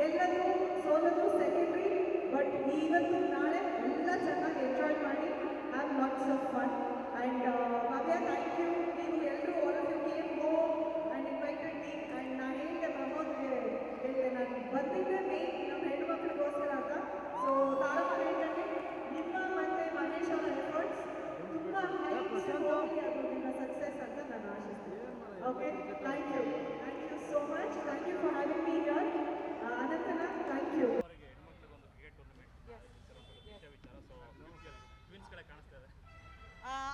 ಎಲ್ಲರೂ ಸೋಲದು secondary but ಇವತ್ತು ನಾಳೆ ಎಲ್ಲ ಚೆನ್ನಾಗಿ ಎಂಜಾಯ್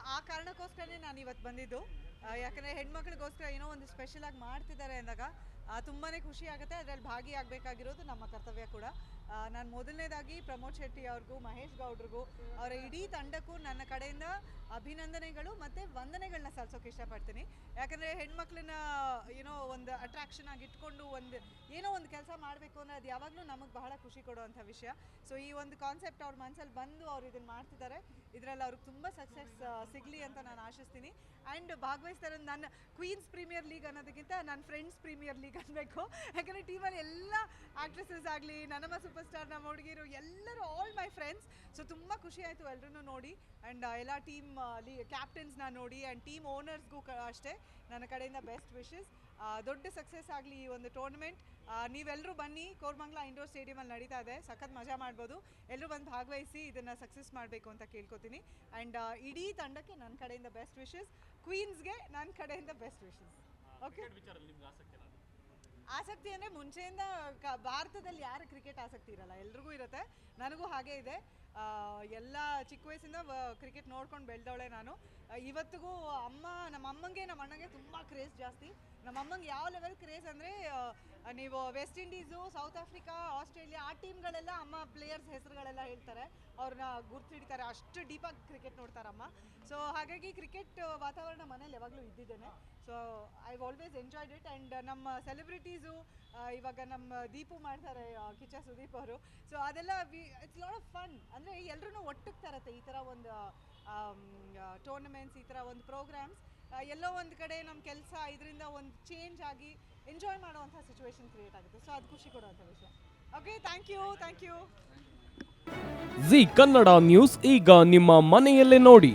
ಆ, ಕಾರಣಕ್ಕೋಸ್ಕರನೇ ನಾನು ಇವತ್ತು ಬಂದಿದ್ದು ಯಾಕಂದ್ರೆ ಹೆಣ್ಮಕ್ಳಿಗೋಸ್ಕರ ಏನೋ ಒಂದು ಸ್ಪೆಷಲ್ ಆಗಿ ಮಾಡ್ತಿದ್ದಾರೆ ಅಂದಾಗ ಆ, ತುಂಬಾನೇ ಖುಷಿ ಆಗುತ್ತೆ. ಅದರಲ್ಲಿ ಭಾಗಿಯಾಗಬೇಕಾಗಿರೋದು ನಮ್ಮ ಕರ್ತವ್ಯ ಕೂಡ. ನಾನು ಮೊದಲನೇದಾಗಿ ಪ್ರಮೋದ್ ಶೆಟ್ಟಿ ಅವ್ರಿಗೂ ಮಹೇಶ್ ಗೌಡ್ರಿಗೂ ಅವರ ಇಡೀ ತಂಡಕ್ಕೂ ನನ್ನ ಕಡೆಯಿಂದ ಅಭಿನಂದನೆಗಳು ಮತ್ತು ವಂದನೆಗಳನ್ನ ಸಲ್ಲಿಸೋಕೆ ಇಷ್ಟಪಡ್ತೀನಿ. ಯಾಕಂದರೆ ಹೆಣ್ಮಕ್ಳನ್ನ ಏನೋ ಒಂದು ಅಟ್ರಾಕ್ಷನ್ ಆಗಿ ಇಟ್ಕೊಂಡು ಒಂದು ಏನೋ ಒಂದು ಕೆಲಸ ಮಾಡಬೇಕು ಅಂದರೆ ಅದು ಯಾವಾಗಲೂ ನಮಗೆ ಬಹಳ ಖುಷಿ ಕೊಡುವಂಥ ವಿಷಯ. ಸೊ ಈ ಒಂದು ಕಾನ್ಸೆಪ್ಟ್ ಅವ್ರ ಮನಸ್ಸಲ್ಲಿ ಬಂದು ಅವ್ರು ಇದನ್ನು ಮಾಡ್ತಿದ್ದಾರೆ ಇದರಲ್ಲಿ ಅವ್ರಿಗೆ ತುಂಬ ಸಕ್ಸಸ್ ಸಿಗಲಿ ಅಂತ ನಾನು ಆಶಿಸ್ತೀನಿ. ಆ್ಯಂಡ್ ಭಾಗವಹಿಸ್ತಾರೆ ನನ್ನ ಕ್ವೀನ್ಸ್ ಪ್ರೀಮಿಯರ್ ಲೀಗ್ ಅನ್ನೋದಕ್ಕಿಂತ ನನ್ನ ಫ್ರೆಂಡ್ಸ್ ಪ್ರೀಮಿಯರ್ ಲೀಗ್ ಅನ್ನಬೇಕು ಯಾಕಂದರೆ ಟೀಮಲ್ಲಿ ಎಲ್ಲ ಆ್ಯಕ್ಟ್ರೆಸಸ್ ಆಗಲಿ ನನ್ನಮ್ಮ ಸೂಪರ್ ಸ್ಟಾರ್ ನಮ್ಮ ಹುಡುಗಿರು ಎಲ್ಲರೂ ಆಲ್ ಮೈ ಫ್ರೆಂಡ್ಸ್ ಸೊ ತುಂಬ ಖುಷಿ ಆಯಿತು ಎಲ್ಲರೂ ನೋಡಿ. ಆ್ಯಂಡ್ ಎಲ್ಲ ಟೀಮ್ ಲೀ ಕ್ಯಾಪ್ಟನ್ಸ್ನ ನೋಡಿ ಆ್ಯಂಡ್ ಟೀಮ್ ಓನರ್ಸ್ಗೂ ಅಷ್ಟೇ. ನನ್ನ ಕಡೆಯಿಂದ ಬೆಸ್ಟ್ ವಿಶಸ್ ದೊಡ್ಡ ಸಕ್ಸಸ್ ಆಗಲಿ ಈ ಒಂದು ಟೂರ್ನಮೆಂಟ್ ನೀವೆಲ್ಲರೂ ಬನ್ನಿ. ಕೋರ್ಮಂಗ್ಲಾ ಇಂಡೋರ್ ಸ್ಟೇಡಿಯಮಲ್ಲಿ ನಡೀತಾ ಇದೆ. ಸಖತ್ ಮಜಾ ಮಾಡ್ಬೋದು. ಎಲ್ಲರೂ ಬಂದು ಭಾಗವಹಿಸಿ ಇದನ್ನು ಸಕ್ಸಸ್ ಮಾಡಬೇಕು ಅಂತ ಕೇಳ್ಕೊತೀನಿ. ಆ್ಯಂಡ್ ಇಡೀ ತಂಡಕ್ಕೆ ನನ್ನ ಕಡೆಯಿಂದ ಬೆಸ್ಟ್ ವಿಶಸ್ ಕ್ವೀನ್ಸ್ಗೆ ನನ್ನ ಕಡೆಯಿಂದ ಬೆಸ್ಟ್ ವಿಶಸ್ ಓಕೆ ವಿಚಾರದಲ್ಲಿ ನಿಮ್ಗೆ ಆಸಕ್ತಿ ಆಸಕ್ತಿ ಅಂದರೆ ಮುಂಚೆಯಿಂದ ಕ ಭಾರತದಲ್ಲಿ ಯಾರು ಕ್ರಿಕೆಟ್ ಆಸಕ್ತಿ ಇರಲ್ಲ, ಎಲ್ರಿಗೂ ಇರುತ್ತೆ. ನನಗೂ ಹಾಗೆ ಇದೆ. ಎಲ್ಲ ಚಿಕ್ಕ ವಯಸ್ಸಿಂದ ಕ್ರಿಕೆಟ್ ನೋಡ್ಕೊಂಡು ಬೆಳೆದವಳೆ ನಾನು. ಇವತ್ತಿಗೂ ಅಮ್ಮ, ನಮ್ಮ ಅಮ್ಮಂಗೆ, ನಮ್ಮ ಅಣ್ಣಂಗೆ ತುಂಬ ಕ್ರೇಜ್ ಜಾಸ್ತಿ. ನಮ್ಮ ಅಮ್ಮಂಗೆ ಯಾವ ಲೆವೆಲ್ ಕ್ರೇಜ್ ಅಂದರೆ ನೀವು West Indies South Africa Australia ಆ ಟೀಮ್ಗಳೆಲ್ಲ ಅಮ್ಮ ಪ್ಲೇಯರ್ಸ್ ಹೆಸರುಗಳೆಲ್ಲ ಹೇಳ್ತಾರೆ. ಅವ್ರನ್ನ ಗುರ್ತಿಡಿತಾರೆ. ಅಷ್ಟು ಡೀಪಾಗಿ ಕ್ರಿಕೆಟ್ ನೋಡ್ತಾರಮ್ಮ. ಸೊ ಹಾಗಾಗಿ ಕ್ರಿಕೆಟ್ ವಾತಾವರಣ ಮನೇಲಿ ಯಾವಾಗಲೂ ಇದ್ದಿದ್ದೇನೆ. So I always enjoyed it and ನಮ್ಮ ಸೆಲೆಬ್ರಿಟೀಸು ಇವಾಗ ನಮ್ಮ ದೀಪು ಮಾಡ್ತಾರೆ ಕಿಚ್ಚ ಸುದೀಪ್ ಅವರು. ಸೊ ಅದೆಲ್ಲ we it's lot of fun ಅಂದರೆ ಎಲ್ಲರೂ ಒಟ್ಟಿಗೆ ತರತ್ತೆ ಈ ಥರ ಒಂದು ಟೂರ್ನಮೆಂಟ್ಸ್ ಈ ಥರ ಒಂದು ಪ್ರೋಗ್ರಾಮ್ಸ್ ಎಲ್ಲೋ ಒಂದು ಕಡೆ ನಮ್ಮ ಕೆಲಸ ಇದರಿಂದ ಒಂದು ಚೇಂಜ್ ಆಗಿ ಎಂಜಾಯ್ ಮಾಡುವಂಥ ಸಿಚುವೇಶನ್ ಕ್ರಿಯೇಟ್ ಆಗುತ್ತೆ. ಸೊ ಅದು ಖುಷಿ ಕೊಡುವಂಥ ವಿಷಯ. Okay thank you thank you Zee Kannada news ಈಗ ನಿಮ್ಮ ಮನೆಯಲ್ಲೇ ನೋಡಿ.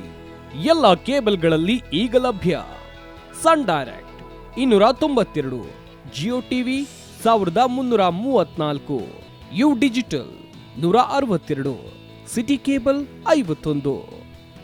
ಎಲ್ಲ ಕೇಬಲ್ಗಳಲ್ಲಿ ಈಗ ಲಭ್ಯ. ಸನ್ ಡೈರೆಕ್ಟ್ ಇನ್ನೂರ ತೊಂಬತ್ತೆರಡು ಜಿಯೋ ಟಿವಿ ಸಾವಿರದ ಮುನ್ನೂರ ಮೂವತ್ನಾಲ್ಕು ಯು ಡಿಜಿಟಲ್ ನೂರ ಅರವತ್ತೆರಡು ಸಿಟಿ ಕೇಬಲ್ ಐವತ್ತೊಂದು.